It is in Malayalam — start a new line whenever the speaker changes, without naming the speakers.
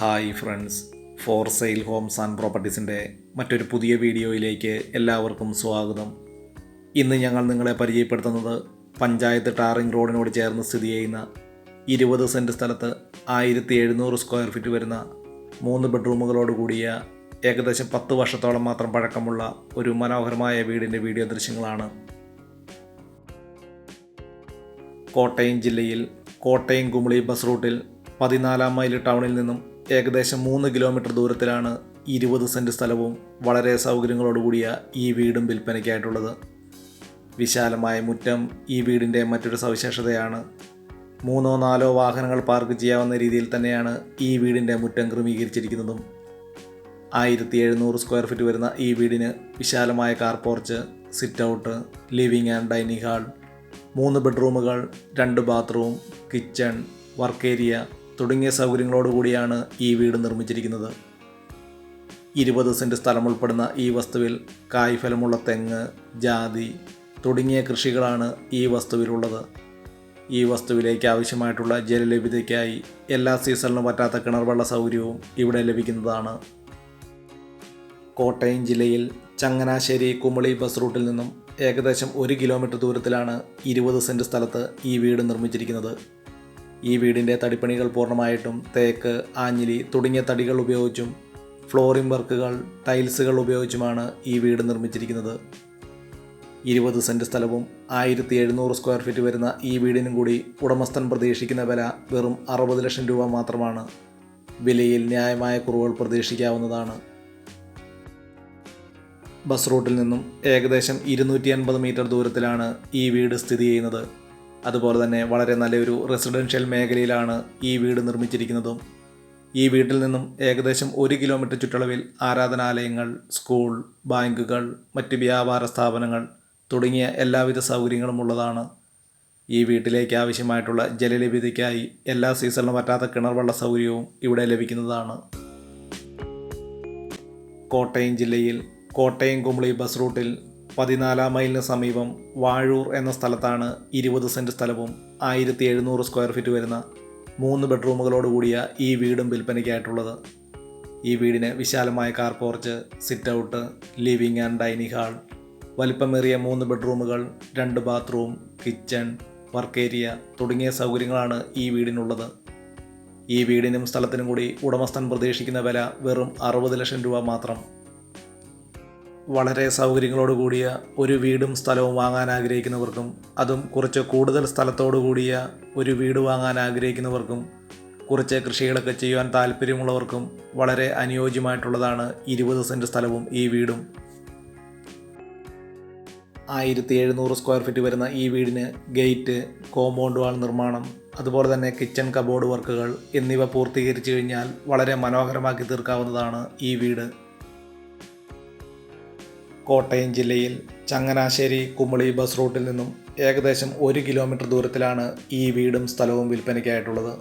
Hi friends. For sale homes and പ്രോപ്പർട്ടീസിന്റെ മറ്റൊരു പുതിയ വീഡിയോയിലേക്ക് എല്ലാവർക്കും സ്വാഗതം. ഇന്ന് ഞങ്ങൾ നിങ്ങളെ പരിചയപ്പെടുത്തുന്നത് പഞ്ചായത്ത് ടാറിംഗ് റോഡിനോട് ചേർന്ന് സ്ഥിതി ചെയ്യുന്ന ഇരുപത് സെന്റ് സ്ഥലത്ത് ആയിരത്തി എഴുന്നൂറ് സ്ക്വയർ ഫീറ്റ് വരുന്ന മൂന്ന് ബെഡ്റൂമുകളോട് കൂടിയ ഏകദേശം പത്ത് വർഷത്തോളം മാത്രം പഴക്കമുള്ള ഒരു മനോഹരമായ വീടിന്റെ വീഡിയോ ദൃശ്യങ്ങളാണ്. കോട്ടയം ജില്ലയിൽ കോട്ടയം കുമളി ബസ് റൂട്ടിൽ പതിനാലാം മൈൽ ടൗണിൽ നിന്നും ഏകദേശം മൂന്ന് കിലോമീറ്റർ ദൂരത്തിലാണ് ഇരുപത് സെന്റ് സ്ഥലവും വളരെ സൗകര്യങ്ങളോടുകൂടിയ ഈ വീടും വിൽപ്പനയ്ക്കായിട്ടുള്ളത്. വിശാലമായ മുറ്റം ഈ വീടിന്റെ മറ്റൊരു സവിശേഷതയാണ്. മൂന്നോ നാലോ വാഹനങ്ങൾ പാർക്ക് ചെയ്യാവുന്ന രീതിയിൽ തന്നെയാണ് ഈ വീടിന്റെ മുറ്റം ക്രമീകരിച്ചിരിക്കുന്നതും. ആയിരത്തി എഴുന്നൂറ് സ്ക്വയർ ഫീറ്റ് വരുന്ന ഈ വീടിന് വിശാലമായ car porch sit out living and dining hall മൂന്ന് ബെഡ്റൂമുകൾ രണ്ട് ബാത്റൂം കിച്ചൺ വർക്ക് ഏരിയ തുടങ്ങിയ സൗകര്യങ്ങളോടുകൂടിയാണ് ഈ വീട് നിർമ്മിച്ചിരിക്കുന്നത്. ഇരുപത് സെന്റ് സ്ഥലം ഉൾപ്പെടുന്ന ഈ വസ്തുവിൽ കായ്ഫലമുള്ള തെങ്ങ് ജാതി തുടങ്ങിയ കൃഷികളാണ് ഈ വസ്തുവിലുള്ളത്. ഈ വസ്തുവിലേക്ക് ആവശ്യമായിട്ടുള്ള ജലലഭ്യതയ്ക്കായി എല്ലാ സീസണിലും പറ്റാത്ത കിണർ വെള്ള സൗകര്യവും ഇവിടെ ലഭിക്കുന്നതാണ്. കോട്ടയം ജില്ലയിൽ ചങ്ങനാശ്ശേരി കുമളി ബസ് റൂട്ടിൽ നിന്നും ഏകദേശം ഒരു കിലോമീറ്റർ ദൂരത്തിലാണ് ഇരുപത് സെന്റ് സ്ഥലത്ത് ഈ വീട് നിർമ്മിച്ചിരിക്കുന്നത്. ഈ വീടിന്റെ തടിപ്പണികൾ പൂർണമായിട്ടും തേക്ക് ആഞ്ഞിലി തുടങ്ങിയ തടികൾ ഉപയോഗിച്ചും ഫ്ലോറിംഗ് വർക്കുകൾ ടൈൽസുകൾ ഉപയോഗിച്ചുമാണ് ഈ വീട് നിർമ്മിച്ചിരിക്കുന്നത്. ഇരുപത് സെന്റ് സ്ഥലവും ആയിരത്തി എഴുന്നൂറ് സ്ക്വയർ ഫീറ്റ് വരുന്ന ഈ വീടിനും കൂടി ഉടമസ്ഥൻ പ്രതീക്ഷിക്കുന്ന വില വെറും അറുപത് ലക്ഷം രൂപ മാത്രമാണ്. വിലയിൽ ന്യായമായ കുറവുകൾ പ്രതീക്ഷിക്കാവുന്നതാണ്. ബസ് റൂട്ടിൽ നിന്നും ഏകദേശം ഇരുന്നൂറ്റി അൻപത് മീറ്റർ ദൂരത്തിലാണ് ഈ വീട് സ്ഥിതി ചെയ്യുന്നത്. അതുപോലെ തന്നെ വളരെ നല്ലൊരു റെസിഡൻഷ്യൽ മേഖലയിലാണ് ഈ വീട് നിർമ്മിച്ചിരിക്കുന്നതും. ഈ വീട്ടിൽ നിന്നും ഏകദേശം ഒരു കിലോമീറ്റർ ചുറ്റളവിൽ ആരാധനാലയങ്ങൾ സ്കൂൾ ബാങ്കുകൾ മറ്റ് വ്യാപാര സ്ഥാപനങ്ങൾ തുടങ്ങിയ എല്ലാവിധ സൗകര്യങ്ങളും ഉള്ളതാണ്. ഈ വീട്ടിലേക്ക് ആവശ്യമായിട്ടുള്ള ജലലഭ്യതയ്ക്കായി എല്ലാ സീസണിലും പറ്റാത്ത കിണർവെള്ള സൗകര്യവും ഇവിടെ ലഭിക്കുന്നതാണ്. കോട്ടയം ജില്ലയിൽ കോട്ടയം കുമളി ബസ് റൂട്ടിൽ പതിനാലാം മൈലിന് സമീപം വാഴൂർ എന്ന സ്ഥലത്താണ് ഇരുപത് സെന്റ് സ്ഥലവും ആയിരത്തി എഴുന്നൂറ് സ്ക്വയർ ഫീറ്റ് വരുന്ന മൂന്ന് ബെഡ്റൂമുകളോട് കൂടിയ ഈ വീടും വിൽപ്പനയ്ക്കായിട്ടുള്ളത്. ഈ വീടിന് വിശാലമായ car porch sit out living and dining hall വലിപ്പമേറിയ മൂന്ന് ബെഡ്റൂമുകൾ രണ്ട് ബാത്റൂം കിച്ചൺ വർക്ക് ഏരിയ തുടങ്ങിയ സൗകര്യങ്ങളാണ് ഈ വീടിനുള്ളത്. ഈ വീടിനും സ്ഥലത്തിനും കൂടി ഉടമസ്ഥൻ പ്രതീക്ഷിക്കുന്ന വില വെറും അറുപത് ലക്ഷം രൂപ മാത്രം. വളരെ സൗകര്യങ്ങളോട് കൂടിയ ഒരു വീടും സ്ഥലവും വാങ്ങാൻ ആഗ്രഹിക്കുന്നവർക്കും അതും കുറച്ച് കൂടുതൽ സ്ഥലത്തോടു കൂടിയ ഒരു വീട് വാങ്ങാൻ ആഗ്രഹിക്കുന്നവർക്കും കുറച്ച് കൃഷികളൊക്കെ ചെയ്യുവാൻ താല്പര്യമുള്ളവർക്കും വളരെ അനുയോജ്യമായിട്ടുള്ളതാണ് ഇരുപത് സെന്റ് സ്ഥലവും ഈ വീടും. ആയിരത്തി എഴുന്നൂറ് സ്ക്വയർ ഫീറ്റ് വരുന്ന ഈ വീടിന് ഗേറ്റ് കോമ്പൗണ്ട് വാൾ നിർമ്മാണം അതുപോലെ തന്നെ കിച്ചൺ കബോർഡ് വർക്കുകൾ എന്നിവ പൂർത്തീകരിച്ചു കഴിഞ്ഞാൽ വളരെ മനോഹരമാക്കി തീർക്കാവുന്നതാണ് ഈ വീട്. കോട്ടയം ജില്ലയിൽ ചങ്ങനാശ്ശേരി കുമളി ബസ് റൂട്ടിൽ നിന്നും ഏകദേശം ഒരു കിലോമീറ്റർ ദൂരത്തിലാണ് ഈ വീടും സ്ഥലവും വിൽപ്പനയ്ക്കായിട്ടുള്ളത്.